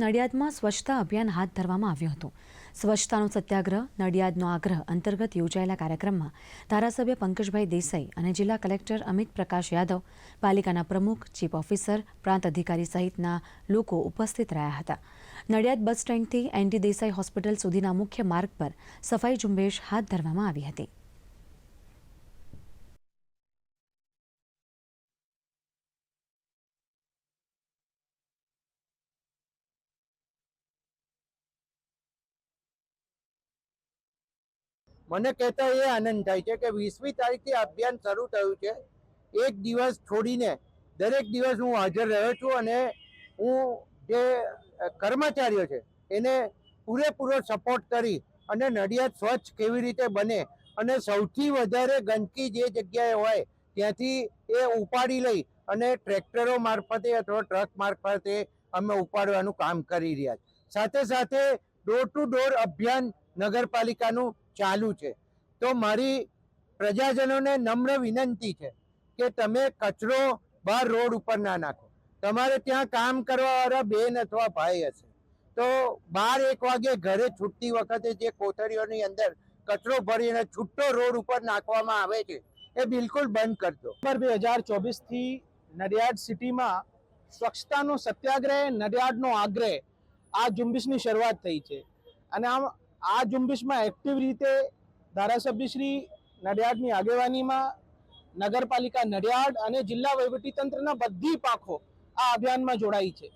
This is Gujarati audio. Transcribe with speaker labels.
Speaker 1: નડિયાદમાં સ્વચ્છતા અભિયાન હાથ ધરવામાં આવ્યું હતું. સ્વચ્છતાનો સત્યાગ્રહ, નડિયાદનો આગ્રહ અંતર્ગત યોજાયેલા કાર્યક્રમમાં ધારાસભ્ય પંકજભાઈ દેસાઈ અને જિલ્લા કલેક્ટર અમિત પ્રકાશ યાદવ, પાલિકાના પ્રમુખ, ચીફ ઓફિસર, પ્રાંત અધિકારી સહિતના લોકો ઉપસ્થિત રહ્યા હતા. નડિયાદ બસ સ્ટેન્ડથી એનડી દેસાઈ હોસ્પિટલ સુધીના મુખ્ય માર્ગ પર સફાઈ ઝુંબેશ હાથ ધરવામાં આવી હતી.
Speaker 2: મને કહેતા એ આનંદ થાય છે કે વીસમી તારીખથી અભિયાન શરૂ થયું છે. એક દિવસ છોડીને દરેક દિવસ હું હાજર રહ્યો છું અને હું જે કર્મચારીઓ છે એને પૂરેપૂરો સપોર્ટ કરી અને નડિયાદ સ્વચ્છ કેવી રીતે બને અને સૌથી વધારે ગંદકી જે જગ્યાએ હોય ત્યાંથી એ ઉપાડી લઈ અને ટ્રેક્ટરો મારફતે અથવા ટ્રક મારફતે અમે ઉપાડવાનું કામ કરી રહ્યા છીએ સાથે સાથે ડોર ટુ ડોર અભિયાન નગરપાલિકાનું ચાલુ છે. તો મારી પ્રજાજનોને નમ્ર વિનંતી છે કે તમે કચરો બહાર રોડ ઉપર ના નાખો. તમારે ત્યાં કામ કરવાવાળા બેન અથવા ભાઈ હશે. તો બાર એક વાગે ઘરે છૂટતી વખતે જે કોથળીઓની અંદર કચરો ભરીને છૂટો રોડ ઉપર નાખવામાં આવે છે, એ બિલકુલ બંધ કરજો
Speaker 3: નવેમ્બર બે હજાર ચોવીસથી નડિયાદ સિટીમાં સ્વચ્છતાનો સત્યાગ્રહ, નડિયાદનો આગ્રહ આ ઝુંબેશની શરૂઆત થઈ છે. અને આમ આ ઝુંબેશમાં એક્ટિવ રીતે ધારાસભ્યશ્રી નડિયાદની આગેવાનીમાં નગરપાલિકા નડિયાદ અને જિલ્લા વહીવટીતંત્રના બધી પાંખો આ અભિયાનમાં જોડાઈ છે.